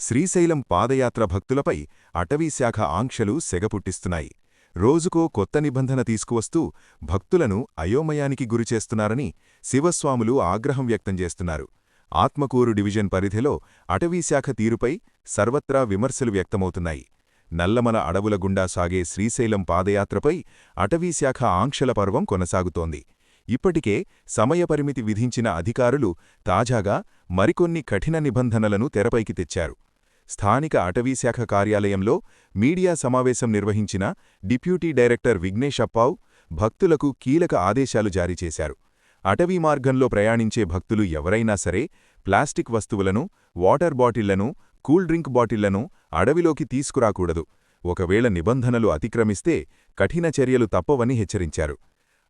శ్రీశైలం పాదయాత్ర భక్తులపై అటవీశాఖ ఆంక్షలు సెగపుట్టిస్తున్నాయి. రోజుకో కొత్త నిబంధన తీసుకువస్తూ భక్తులను అయోమయానికి గురిచేస్తున్నారని శివస్వాములు ఆగ్రహం వ్యక్తం చేస్తున్నారు. ఆత్మకూరు డివిజన్ పరిధిలో అటవీశాఖ తీరుపై సర్వత్రా విమర్శలు వ్యక్తమవుతున్నాయి. నల్లమల అడవుల గుండా సాగే శ్రీశైలం పాదయాత్రపై అటవీశాఖ ఆంక్షల పర్వం కొనసాగుతోంది. ఇప్పటికే సమయపరిమితి విధించిన అధికారులు తాజాగా మరికొన్ని కఠిన నిబంధనలను తెరపైకి తెచ్చారు. స్థానిక అటవీశాఖ కార్యాలయంలో మీడియా సమావేశం నిర్వహించిన డిప్యూటీ డైరెక్టర్ విఘ్నేష్ అప్పావ్ భక్తులకు కీలక ఆదేశాలు జారీ చేశారు. అటవీ మార్గంలో ప్రయాణించే భక్తులు ఎవరైనా సరే ప్లాస్టిక్ వస్తువులను వాటర్ బాటిళ్ళను కూల్ డ్రింక్ బాటిళ్ళను అడవిలోకి తీసుకురాకూడదు. ఒకవేళ నిబంధనలు అతిక్రమిస్తే కఠిన చర్యలు తప్పవని హెచ్చరించారు.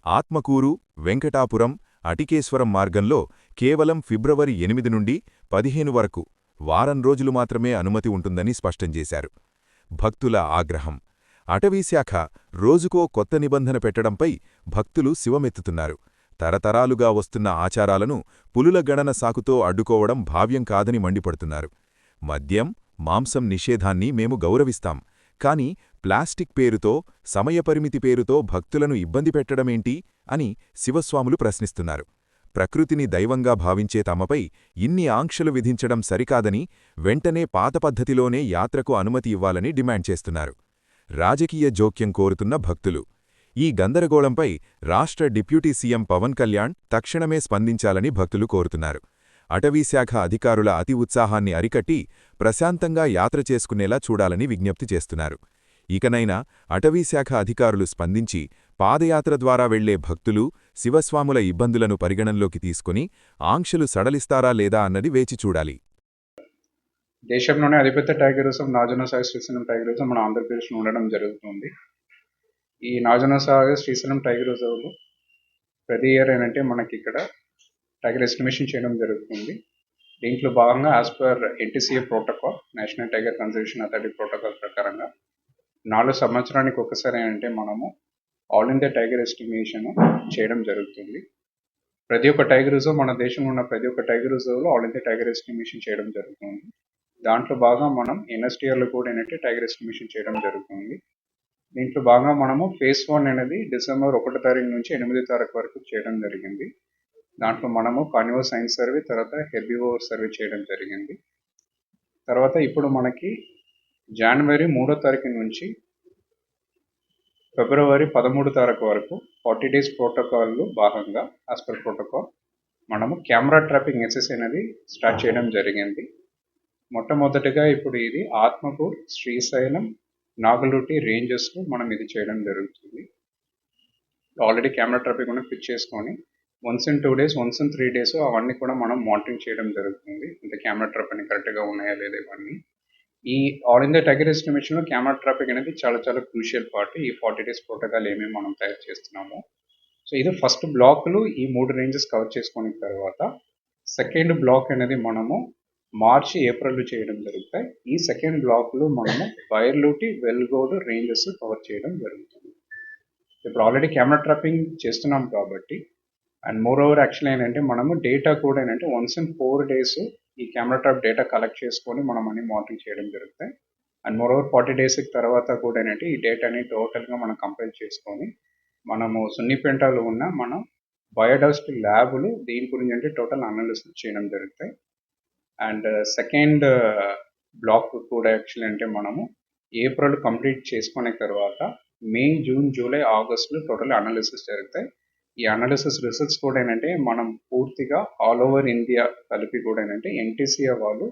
ఆత్మకూరు వెంకటాపురం అటికేశ్వరం మార్గంలో కేవలం ఫిబ్రవరి ఎనిమిది నుండి పదిహేను వరకు వారం రోజులు మాత్రమే అనుమతి ఉంటుందని స్పష్టం చేశారు. భక్తుల ఆగ్రహం. అటవీశాఖ రోజుకో కొత్త నిబంధన పెట్టడంపై భక్తులు శివమెత్తుతున్నారు. తరతరాలుగా వస్తున్న ఆచారాలను పులుల గణన సాకుతో అడ్డుకోవడం భావ్యం కాదని మండిపడుతున్నారు. మద్యం మాంసం నిషేధాన్ని మేము గౌరవిస్తాం. కాని ప్లాస్టిక్ పేరుతో సమయపరిమితి పేరుతో భక్తులను ఇబ్బంది పెట్టడమేంటి అని శివస్వాములు ప్రశ్నిస్తున్నారు. ప్రకృతిని దైవంగా భావించే తమపై ఇన్ని ఆంక్షలు విధించడం సరికాదని వెంటనే పాత పద్ధతిలోనే యాత్రకు అనుమతి ఇవ్వాలని డిమాండ్ చేస్తున్నారు. రాజకీయ జోక్యం కోరుతున్న భక్తులు. ఈ గందరగోళంపై రాష్ట్ర డిప్యూటీ సీఎం పవన్ కళ్యాణ్ తక్షణమే స్పందించాలని భక్తులు కోరుతున్నారు. అటవీశాఖ అధికారుల అతి ఉత్సాహాన్ని అరికట్టి ప్రశాంతంగా యాత్ర చేసుకునేలా చూడాలని విజ్ఞప్తి చేస్తున్నారు. ఇకనైనా అటవీశాఖ అధికారులు స్పందించి పాదయాత్ర ద్వారా వెళ్ళే భక్తులు శివస్వాముల ఇబ్బందులను పరిగణనలోకి తీసుకుని ఆంక్షలు సడలిస్తారా లేదా అన్నది వేచి చూడాలి. దేశంలోనే అతిపెద్ద tiger reserve Nagarjunasagar Srisailam tiger reserve మన ఆంధ్రప్రదేశ్లో ఉండడం జరుగుతుంది. ఈ నాజనోసాగర్ శ్రీశైలం టైగర్ రిజర్వ్లో ప్రతి ఇయర్ ఏంటంటే మనకి ఇక్కడ టైగర్ ఎస్టిమేషన్ చేయడం జరుగుతుంది. దీంట్లో భాగంగా as per NTCA protocol national tiger conservation authority protocol ప్రకారంగా నాలుగు సంవత్సరానికి ఒకసారి ఏంటంటే మనము ఆల్ ఇండియా టైగర్ ఎస్టిమేషన్ చేయడం జరుగుతుంది. ప్రతి ఒక్క టైగర్ రిజర్వ్ మన దేశంలో ఉన్న ప్రతి ఒక్క టైగర్ రిజర్వ్లో ఆల్ ఇండియా టైగర్ ఎస్టిమేషన్ చేయడం జరుగుతుంది. దాంట్లో బాగా మనం ఎన్ఎస్టీఆర్లో కూడా ఏంటంటే టైగర్ ఎస్టిమేషన్ చేయడం జరుగుతుంది. దీంట్లో బాగా మనము ఫేస్ వన్ అనేది డిసెంబర్ ఒకటో తారీఖు నుంచి ఎనిమిదో తారీఖు వరకు చేయడం జరిగింది. దాంట్లో మనము కానివో సైన్స్ సర్వే తర్వాత హెబివోర్ సర్వే చేయడం జరిగింది. తర్వాత ఇప్పుడు మనకి జనవరి మూడో తారీఖు నుంచి ఫిబ్రవరి పదమూడు తారీఖు వరకు ఫార్టీ డేస్ ప్రోటోకాల్లో భాగంగా యాజ్ పర్ ప్రోటోకాల్ మనము కెమెరా ట్రాపింగ్ ఎస్ఎస్ అనేది స్టార్ట్ చేయడం జరిగింది. మొట్టమొదటిగా ఇప్పుడు ఇది ఆత్మకూర్ శ్రీశైలం నాగలూటి రేంజెస్లో మనం ఇది చేయడం జరుగుతుంది. ఆల్రెడీ కెమెరా ట్రాఫిక్ కూడా ఫిక్స్ చేసుకొని once in two days once in three days అవన్నీ కూడా మనం మానిటరింగ్ చేయడం జరుగుతుంది. అంటే కెమెరా ట్రాఫిక్ కరెక్ట్గా ఉన్నాయా లేదా ఇవన్నీ. ఈ ఆల్ ఇండియా టైగర్ ఎస్టిమేషన్లో కెమెరా ట్రాఫిక్ అనేది చాలా చాలా క్రూషియల్ పార్ట్ ఈ ఫార్టీ డేస్ ప్రోటోకాల్ ఏమేమి మనం తయారు చేస్తున్నాము. సో ఇది ఫస్ట్ బ్లాక్లు ఈ మూడు రేంజెస్ కవర్ చేసుకున్న తర్వాత సెకండ్ బ్లాక్ అనేది మనము మార్చి ఏప్రిల్ చేయడం జరుగుతాయి. ఈ సెకండ్ బ్లాక్లో మనము వైర్లూటి వెల్గోడ్ రేంజెస్ కవర్ చేయడం జరుగుతుంది. ఇప్పుడు ఆల్రెడీ కెమెరా ట్రాపింగ్ చేస్తున్నాం కాబట్టి అండ్ మోర్ ఓవర్ యాక్చువల్ ఏంటంటే మనము డేటా కూడా ఏంటంటే వన్స్ ఇన్ ఫోర్ డేస్ ఈ కెమెరా ట్రాప్ డేటా కలెక్ట్ చేసుకొని మనం అన్ని మానిటరింగ్ చేయడం జరుగుతాయి and moreover forty days తర్వాత కూడా ఏంటంటే ఈ డేటాని టోటల్గా మనం కంపైల్ చేసుకొని మనము సున్నిపెంటాలో ఉన్న మనం బయోడస్ట్ ల్యాబ్లు దీని గురించి అంటే టోటల్ అనాలిసిస్ చేయడం జరుగుతాయి. అండ్ సెకండ్ బ్లాక్ కూడా యాక్చువల్ అంటే మనము ఏప్రిల్ కంప్లీట్ చేసుకునే తర్వాత మే జూన్ జూలై ఆగస్టులో టోటల్ అనాలిసిస్ జరుగుతాయి. ఈ అనాలిసిస్ రిజల్ట్స్ కూడా ఏంటంటే మనం పూర్తిగా ఆల్ ఓవర్ ఇండియా కలిపి కూడా ఏంటంటే ఎన్టీసీఆ వాళ్ళు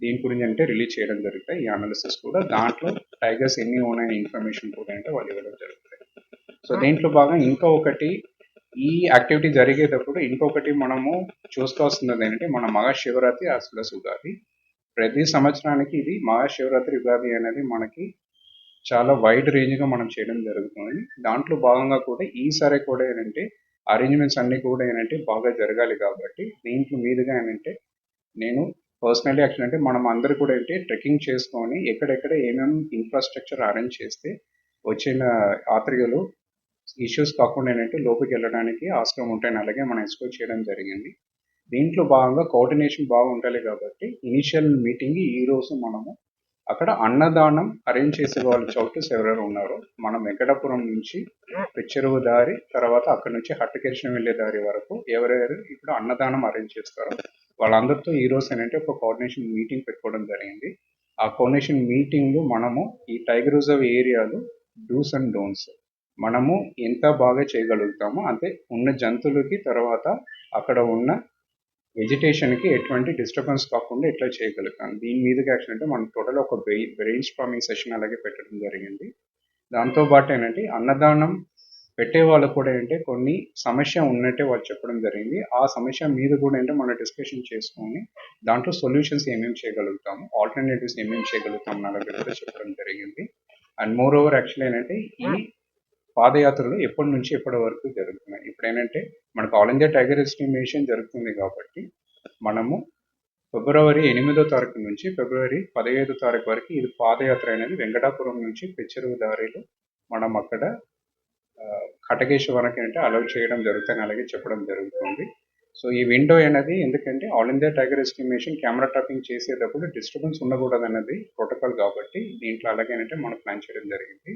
దీని గురించి అంటే రిలీజ్ చేయడం జరుగుతాయి. ఈ అనాలిసిస్ కూడా దాంట్లో టైగర్స్ ఎన్ని ఉన్నాయి ఇన్ఫర్మేషన్ కూడా అంటే వాళ్ళు ఇవ్వడం జరుగుతాయి. సో దీంట్లో భాగం ఇంకా ఒకటి ఈ యాక్టివిటీ జరిగేటప్పుడు ఇంకొకటి మనము చూసుకోవాల్సినది ఏంటంటే మన మహాశివరాత్రి ప్లస్ ఉగాది. ప్రతి సంవత్సరానికి ఇది మహాశివరాత్రి ఉగాది అనేది మనకి చాలా వైడ్ రేంజ్గా మనం చేయడం జరుగుతుంది. దాంట్లో భాగంగా కూడా ఈసారి కూడా ఏంటంటే అరేంజ్మెంట్స్ అన్నీ కూడా ఏంటంటే బాగా జరగాలి కాబట్టి దీంట్లో మీదుగా ఏంటంటే నేను పర్సనల్లీ యాక్చువల్ అంటే మనం అందరూ కూడా ఏంటి ట్రెక్కింగ్ చేసుకొని ఎక్కడెక్కడ ఏమేమి ఇన్ఫ్రాస్ట్రక్చర్ అరేంజ్ చేస్తే వచ్చిన యాత్రికులు ఇష్యూస్ కాకుండా ఏంటంటే లోపలికి వెళ్ళడానికి ఆస్కారం ఉంటాయని అలాగే మనం ఎక్స్ప్లోర్ చేయడం జరిగింది. దీంట్లో భాగంగా కోఆర్డినేషన్ బాగా ఉండాలి కాబట్టి ఇనిషియల్ మీటింగ్ ఈ రోజు మనము అక్కడ అన్నదానం అరేంజ్ చేసే వాళ్ళు చౌటర్స్ ఎవరెవరు ఉన్నారో మనం వెంకటాపురం నుంచి పెచ్చెరువు దారి తర్వాత అక్కడ నుంచి హట్టకేశం వెళ్ళే దారి వరకు ఎవరెవరు ఇప్పుడు అన్నదానం అరేంజ్ చేస్తారో వాళ్ళందరితో ఈ రోజు ఏంటంటే ఒక కోఆర్డినేషన్ మీటింగ్ పెట్టుకోవడం జరిగింది. ఆ కోఆర్డినేషన్ మీటింగ్ మనము ఈ టైగర్ రిజర్వ్ ఏరియాలో డూస్ అండ్ డోన్స్ మనము ఎంత బాగా చేయగలుగుతామో అంటే ఉన్న జంతువులకి తర్వాత అక్కడ ఉన్న వెజిటేషన్కి ఎటువంటి డిస్టర్బెన్స్ కాకుండా ఎట్లా చేయగలుగుతాను దీని మీదకి యాక్షన్ అంటే మనం టోటల్ ఒక బ్రెయిన్ స్ట్రామింగ్ సెషన్ అలాగే పెట్టడం జరిగింది. దాంతో పాటు ఏంటంటే అన్నదానం పెట్టే వాళ్ళు కూడా ఏంటంటే కొన్ని సమస్య ఉన్నట్టే వాళ్ళు చెప్పడం జరిగింది. ఆ సమస్య మీద కూడా ఏంటంటే మనం డిస్కషన్ చేసుకొని దాంట్లో సొల్యూషన్స్ ఏమేమి చేయగలుగుతాము ఆల్టర్నేటివ్స్ ఏమేమి చేయగలుగుతాం నా దగ్గర కూడా చెప్పడం జరిగింది. అండ్ మోర్ ఓవర్ యాక్చువల్లీ ఏంటంటే ఈ పాదయాత్రలు ఎప్పటి నుంచి ఎప్పటి వరకు జరుగుతున్నాయి? ఇప్పుడు ఏంటంటే మనకు ఆల్ ఇండియా టైగర్ ఎస్టిమేషన్ జరుగుతుంది కాబట్టి మనము ఫిబ్రవరి ఎనిమిదో తారీఖు నుంచి ఫిబ్రవరి పదిహేదో తారీఖు వరకు ఇది పాదయాత్ర అనేది వెంకటాపురం నుంచి పెచ్చరువు దారిలో మనం అక్కడ ఆ, అంటే అలౌ చేయడం జరుగుతుంది అలాగే చెప్పడం జరుగుతుంది. సో ఈ విండో అనేది ఎందుకంటే all India tiger estimation camera trapping చేసేటప్పుడు డిస్టర్బెన్స్ ఉండకూడదు అనేది ప్రోటోకాల్ కాబట్టి దీంట్లో అలాగేనంటే మనం ప్లాన్ చేయడం జరిగింది.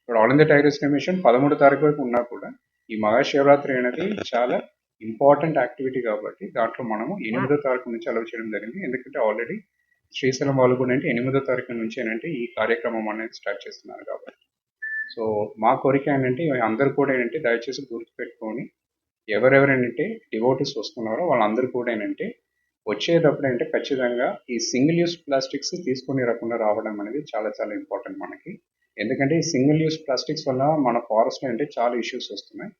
ఇప్పుడు ఆల్ ఇండియా టైగర్స్ కమిషన్ పదమూడు తారీఖు వరకు ఉన్నా కూడా ఈ మహాశివరాత్రి అనేది చాలా ఇంపార్టెంట్ యాక్టివిటీ కాబట్టి దాంట్లో మనము ఎనిమిదో తారీఖు నుంచి అలవ్ చేయడం జరిగింది. ఎందుకంటే ఆల్రెడీ శ్రీశైలం వాళ్ళు కూడా అంటే ఎనిమిదో తారీఖు నుంచి ఏంటంటే ఈ కార్యక్రమం అనేది స్టార్ట్ చేస్తున్నారు కాబట్టి. సో మా కోరిక ఏంటంటే అందరూ కూడా ఏంటంటే దయచేసి గుర్తుపెట్టుకొని ఎవరెవరు ఏంటంటే డివోటీస్ వస్తున్నారో వాళ్ళందరూ కూడా ఏంటంటే వచ్చేటప్పుడు ఏంటంటే ఖచ్చితంగా ఈ సింగిల్ యూస్ ప్లాస్టిక్స్ తీసుకొని రాకుండా రావడం అనేది చాలా చాలా ఇంపార్టెంట్ మనకి. ఎందుకంటే ఈ సింగిల్ యూస్ ప్లాస్టిక్స్ వల్ల మన ఫారెస్ట్లో అంటే చాలా ఇష్యూస్ వస్తున్నాయి.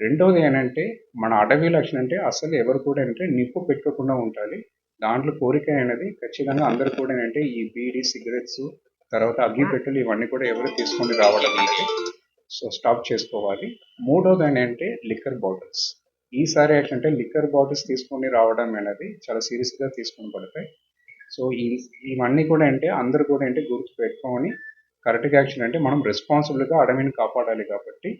రెండోది ఏంటంటే మన అడవి లక్షణం అంటే అసలు ఎవరు కూడా ఏంటంటే నిప్పు పెట్టుకోకుండా ఉండాలి. దాంట్లో కోరిక అనేది ఖచ్చితంగా అందరు కూడా ఏంటంటే ఈ బీడీ సిగరెట్స్ తర్వాత అగ్గిపెట్టెలు ఇవన్నీ కూడా ఎవరు తీసుకొని రావడం అనేది సో స్టాప్ చేసుకోవాలి. మూడోది ఏంటంటే లిక్కర్ బాటిల్స్ ఈసారి ఏంటంటే లిక్కర్ బాటిల్స్ తీసుకొని రావడం అనేది చాలా సీరియస్గా తీసుకొని పడతాయి. సో ఈ ఇవన్నీ కూడా అంటే అందరు కూడా అంటే గుర్తు పెట్టుకొని కరెక్ట్గా యాక్షన్ అంటే మనం రెస్పాన్సిబుల్గా అడవిని కాపాడాలి కాబట్టి.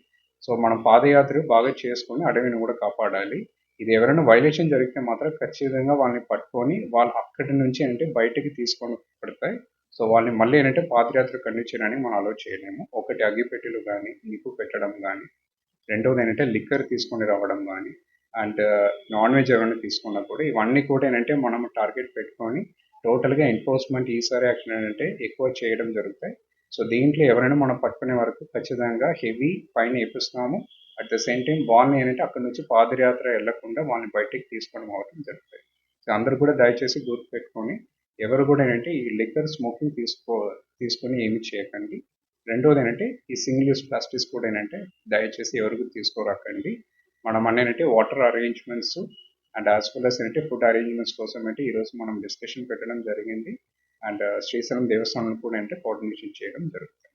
సో మనం పాదయాత్ర బాగా చేసుకొని అడవిని కూడా కాపాడాలి. ఇది ఎవరైనా వైలేషన్ జరిగితే మాత్రం ఖచ్చితంగా వాళ్ళని పట్టుకొని వాళ్ళు అక్కడి నుంచి అంటే బయటకి తీసుకొని పడతాయి. సో వాళ్ళని మళ్ళీ ఏంటంటే పాదయాత్ర కంటిన్యూ చేయడానికి మనం అలో చేయలేము. ఒకటి అగ్గిపెట్టెలు కానీ నిప్పు పెట్టడం కానీ రెండవది ఏంటంటే లిక్కర్ తీసుకొని రావడం కానీ అండ్ uh, నాన్ వెజ్ ఎవరైనా తీసుకున్నా కూడా ఇవన్నీ కూడా ఏంటంటే మనం టార్గెట్ పెట్టుకొని టోటల్గా ఎన్ఫోర్స్మెంట్ ఈసారి యాక్షన్ ఏంటంటే ఎక్కువ చేయడం జరుగుతాయి. సో దీంట్లో ఎవరైనా మనం పట్టుకునే వరకు ఖచ్చితంగా హెవీ పైన వేపిస్తున్నాము. అట్ ద సేమ్ టైం వాళ్ళని ఏంటంటే అక్కడ నుంచి పాదయాత్ర వెళ్ళకుండా వాళ్ళని బయటికి తీసుకోవడం అవడం జరుగుతుంది. సో అందరు కూడా దయచేసి గుర్తు పెట్టుకొని ఎవరు కూడా ఏంటంటే ఈ లిక్కర్ స్మోకింగ్ తీసుకో తీసుకొని ఏమి చేయకండి. రెండోది ఏంటంటే ఈ సింగిల్ యూస్ ప్లాస్టిక్స్ కూడా ఏంటంటే దయచేసి ఎవరికి తీసుకోరాకండి. మనం ఏంటంటే water arrangements and as well as ఏంటంటే ఫుడ్ అరేంజ్మెంట్స్ కోసం అంటే ఈరోజు మనం డిస్కషన్ పెట్టడం జరిగింది. అండ్ శ్రీశైలం దేవస్థానం కూడా అంటే కోఆర్డినేషన్ చేయడం జరుగుతుంది.